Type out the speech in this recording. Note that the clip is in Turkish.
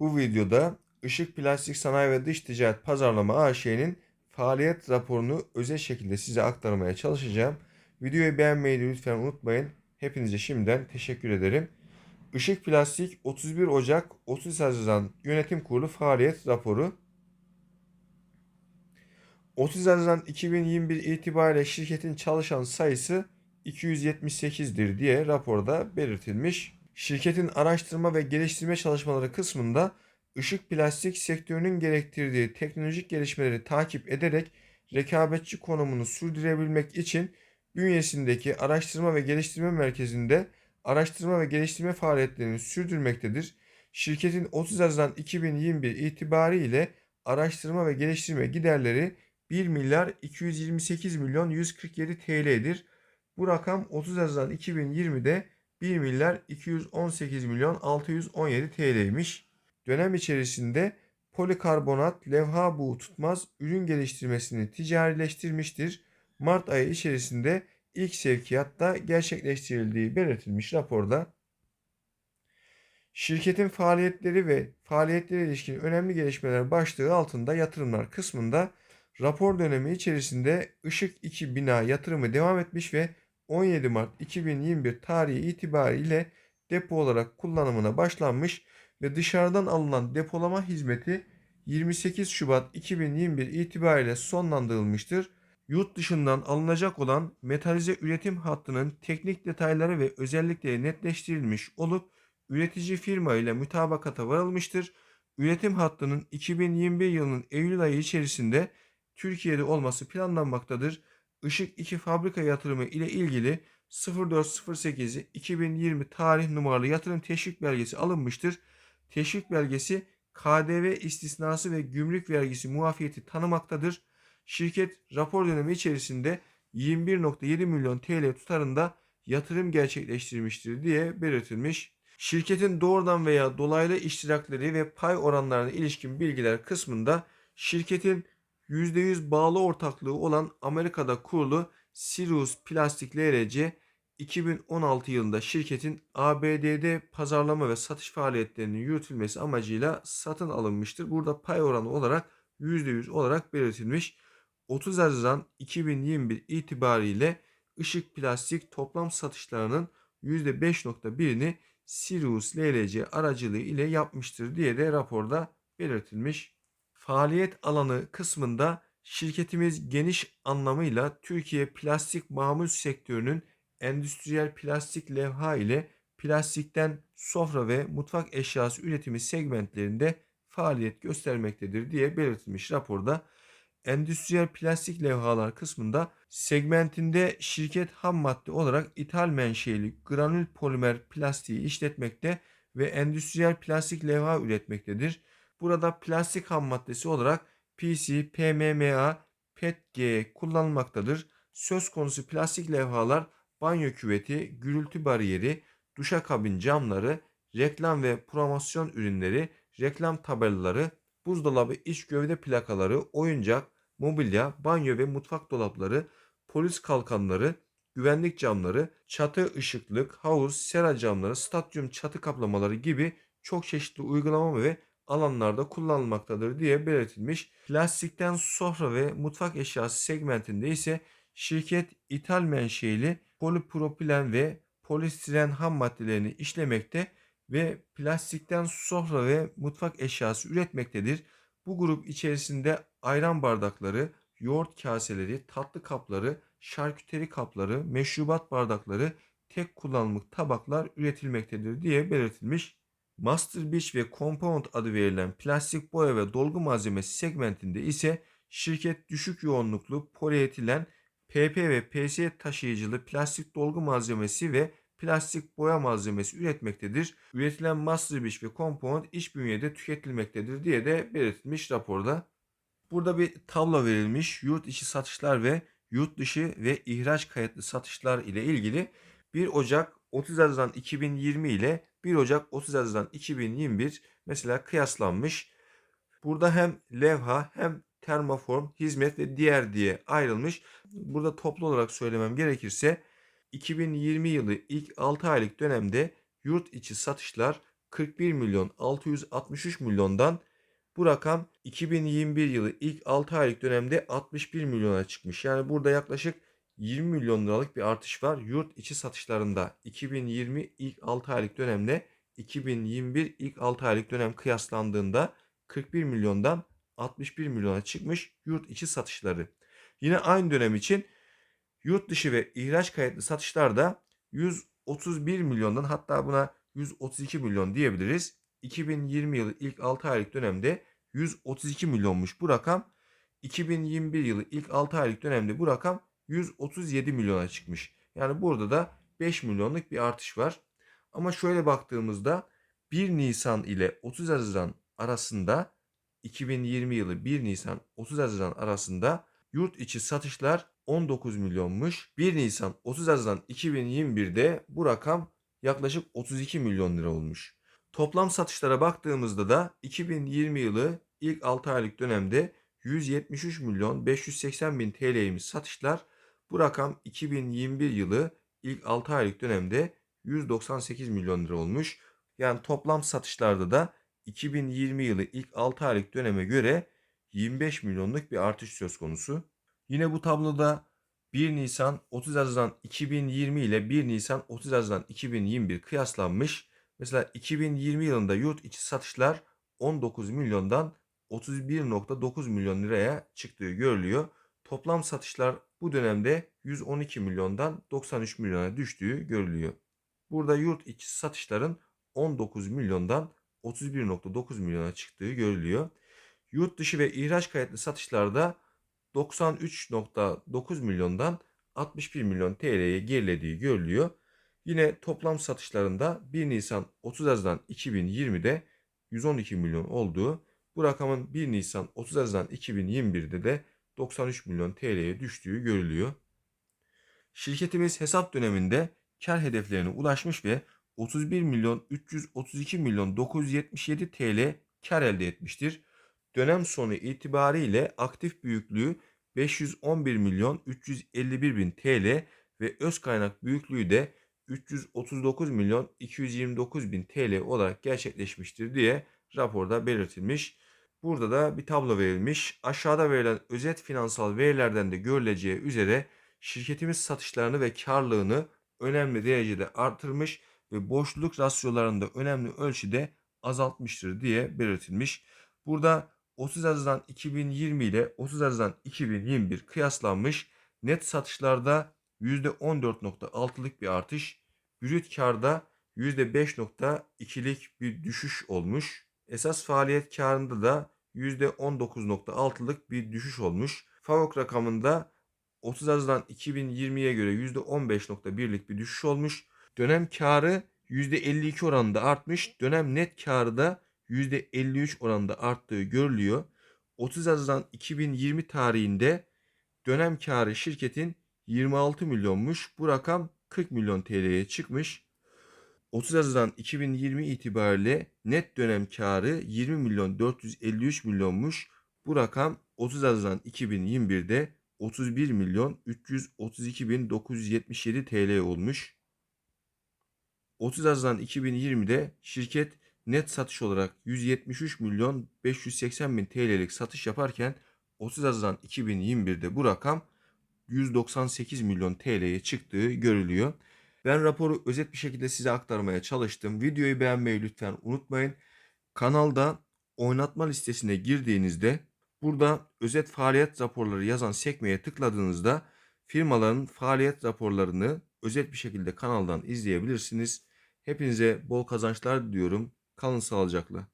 Bu videoda Işık Plastik Sanayi ve Dış Ticaret Pazarlama AŞ'nin faaliyet raporunu özel şekilde size aktarmaya çalışacağım. Videoyu beğenmeyi lütfen unutmayın. Hepinize şimdiden teşekkür ederim. Işık Plastik 31 Ocak 30 Haziran Yönetim Kurulu faaliyet raporu 30 Haziran 2021 itibariyle şirketin çalışan sayısı 278'dir diye raporda belirtilmiş. Şirketin araştırma ve geliştirme çalışmaları kısmında ışık plastik sektörünün gerektirdiği teknolojik gelişmeleri takip ederek rekabetçi konumunu sürdürebilmek için bünyesindeki araştırma ve geliştirme merkezinde araştırma ve geliştirme faaliyetlerini sürdürmektedir. Şirketin 30 Haziran 2021 itibariyle araştırma ve geliştirme giderleri 1 milyar 228 milyon 147 TL'dir. Bu rakam 30 Haziran 2020'de 1 milyar 218 milyon 617 TL'ymiş. Dönem içerisinde polikarbonat levha buğu tutmaz ürün geliştirmesini ticarileştirmiştir. Mart ayı içerisinde ilk sevkiyatta gerçekleştirildiği belirtilmiş raporda. Şirketin faaliyetleri ve faaliyetlere ilişkin önemli gelişmeler başlığı altında yatırımlar kısmında rapor dönemi içerisinde Işık 2 bina yatırımı devam etmiş ve 17 Mart 2021 tarihi itibariyle depo olarak kullanımına başlanmış ve dışarıdan alınan depolama hizmeti 28 Şubat 2021 itibariyle sonlandırılmıştır. Yurt dışından alınacak olan metalize üretim hattının teknik detayları ve özellikleri netleştirilmiş olup üretici firma ile mütabakata varılmıştır. Üretim hattının 2021 yılının Eylül ayı içerisinde Türkiye'de olması planlanmaktadır. Işık 2 fabrika yatırımı ile ilgili 0408 2020 tarih numaralı yatırım teşvik belgesi alınmıştır. Teşvik belgesi KDV istisnası ve gümrük vergisi muafiyeti tanımaktadır. Şirket rapor dönemi içerisinde 21.7 milyon TL tutarında yatırım gerçekleştirmiştir diye belirtilmiş. Şirketin doğrudan veya dolaylı iştirakleri ve pay oranlarına ilişkin bilgiler kısmında şirketin %100 bağlı ortaklığı olan Amerika'da kurulu Sirius Plastik LRC 2016 yılında şirketin ABD'de pazarlama ve satış faaliyetlerinin yürütülmesi amacıyla satın alınmıştır. Burada pay oranı olarak %100 olarak belirtilmiş. 30 Haziran 2021 itibariyle Işık Plastik toplam satışlarının %5.1'ini Sirius LLC aracılığı ile yapmıştır diye de raporda belirtilmiş. Faaliyet alanı kısmında şirketimiz geniş anlamıyla Türkiye plastik mamul sektörünün endüstriyel plastik levha ile plastikten sofra ve mutfak eşyası üretimi segmentlerinde faaliyet göstermektedir diye belirtilmiş raporda. Endüstriyel plastik levhalar kısmında segmentinde şirket ham madde olarak ithal menşeli granül polimer plastiği işletmekte ve endüstriyel plastik levha üretmektedir. Burada plastik ham maddesi olarak PC, PMMA, PETG kullanılmaktadır. Söz konusu plastik levhalar banyo küveti, gürültü bariyeri, duşakabin camları, reklam ve promosyon ürünleri, reklam tabelaları, buzdolabı iç gövde plakaları, oyuncak, mobilya, banyo ve mutfak dolapları, polis kalkanları, güvenlik camları, çatı ışıklık, havuz, sera camları, stadyum çatı kaplamaları gibi çok çeşitli uygulama ve alanlarda kullanılmaktadır diye belirtilmiş. Plastikten sofra ve mutfak eşyası segmentinde ise şirket ithal menşeli polipropilen ve polistiren ham maddelerini işlemekte ve plastikten sofra ve mutfak eşyası üretmektedir. Bu grup içerisinde ayran bardakları, yoğurt kaseleri, tatlı kapları, şarküteri kapları, meşrubat bardakları, tek kullanımlık tabaklar üretilmektedir diye belirtilmiş. Master Beach ve Compound adı verilen plastik boya ve dolgu malzemesi segmentinde ise şirket düşük yoğunluklu polietilen PP ve PS taşıyıcılı plastik dolgu malzemesi ve plastik boya malzemesi üretmektedir. Üretilen Master Beach ve Compound iç bünyede tüketilmektedir diye de belirtilmiş raporda. Burada bir tablo verilmiş yurt içi satışlar ve yurt dışı ve ihraç kayıtlı satışlar ile ilgili 1 Ocak 30 Haziran 2020 ile 1 Ocak 30 Haziran 2021 mesela kıyaslanmış. Burada hem levha hem termoform, hizmet ve diğer diye ayrılmış. Burada toplu olarak söylemem gerekirse 2020 yılı ilk 6 aylık dönemde yurt içi satışlar 41 milyon 663 milyondan bu rakam 2021 yılı ilk 6 aylık dönemde 61 milyona çıkmış. Yani burada yaklaşık 20 milyon liralık bir artış var yurt içi satışlarında. 2020 ilk 6 aylık dönemde 2021 ilk 6 aylık dönem kıyaslandığında 41 milyondan 61 milyona çıkmış yurt içi satışları. Yine aynı dönem için yurt dışı ve ihraç kayıtlı satışlarda 131 milyondan hatta buna 132 milyon diyebiliriz. 2020 yılı ilk 6 aylık dönemde 132 milyonmuş bu rakam. 2021 yılı ilk 6 aylık dönemde bu rakam 137 milyona çıkmış. Yani burada da 5 milyonluk bir artış var. Ama şöyle baktığımızda 1 Nisan ile 30 Haziran arasında 2020 yılı 1 Nisan 30 Haziran arasında yurt içi satışlar 19 milyonmuş. 1 Nisan 30 Haziran 2021'de bu rakam yaklaşık 32 milyon lira olmuş. Toplam satışlara baktığımızda da 2020 yılı ilk 6 aylık dönemde 173 milyon 580 bin TL'ymiş satışlar. Bu rakam 2021 yılı ilk 6 aylık dönemde 198 milyon lira olmuş. Yani toplam satışlarda da 2020 yılı ilk 6 aylık döneme göre 25 milyonluk bir artış söz konusu. Yine bu tabloda 1 Nisan 30 Haziran 2020 ile 1 Nisan 30 Haziran 2021 kıyaslanmış. Mesela 2020 yılında yurt içi satışlar 19 milyondan 31.9 milyon liraya çıktığı görülüyor. Toplam satışlar bu dönemde 112 milyondan 93 milyona düştüğü görülüyor. Burada yurt içi satışların 19 milyondan 31.9 milyona çıktığı görülüyor. Yurt dışı ve ihraç kayıtlı satışlarda 93.9 milyondan 61 milyon TL'ye gerilediği görülüyor. Yine toplam satışlarında 1 Nisan 30 Haziran 2020'de 112 milyon olduğu, bu rakamın 1 Nisan 30 Haziran 2021'de de 93 milyon TL'ye düştüğü görülüyor. Şirketimiz hesap döneminde kar hedeflerine ulaşmış ve 31 milyon 332 milyon 977 TL kar elde etmiştir. Dönem sonu itibariyle aktif büyüklüğü 511 milyon 351 bin TL ve öz kaynak büyüklüğü de 339 milyon 229 bin TL olarak gerçekleşmiştir diye raporda belirtilmiş. Burada da bir tablo verilmiş. Aşağıda verilen özet finansal verilerden de görüleceği üzere şirketimiz satışlarını ve karlılığını önemli derecede artırmış ve borçluluk rasyolarını da önemli ölçüde azaltmıştır diye belirtilmiş. Burada 30 Haziran 2020 ile 30 Haziran 2021 kıyaslanmış net satışlarda %14.6'lık bir artış, brüt karda %5.2'lik bir düşüş olmuş. Esas faaliyet karında da %19.6'lık bir düşüş olmuş. FAVÖK rakamında 30 Haziran 2020'ye göre %15.1'lik bir düşüş olmuş. Dönem karı %52 oranında artmış. Dönem net karı da %53 oranında arttığı görülüyor. 30 Haziran 2020 tarihinde dönem karı şirketin 26 milyonmuş. Bu rakam 40 milyon TL'ye çıkmış. 30 Haziran 2020 itibariyle net dönem karı 20 milyon 453 milyonmuş. Bu rakam 30 Haziran 2021'de 31 milyon 332 bin 977 TL olmuş. 30 Haziran 2020'de şirket net satış olarak 173 milyon 580 bin TL'lik satış yaparken 30 Haziran 2021'de bu rakam 198 milyon TL'ye çıktığı görülüyor. Ben raporu özet bir şekilde size aktarmaya çalıştım. Videoyu beğenmeyi lütfen unutmayın. Kanalda oynatma listesine girdiğinizde burada özet faaliyet raporları yazan sekmeye tıkladığınızda firmaların faaliyet raporlarını özet bir şekilde kanaldan izleyebilirsiniz. Hepinize bol kazançlar diliyorum. Kalın sağlıcakla.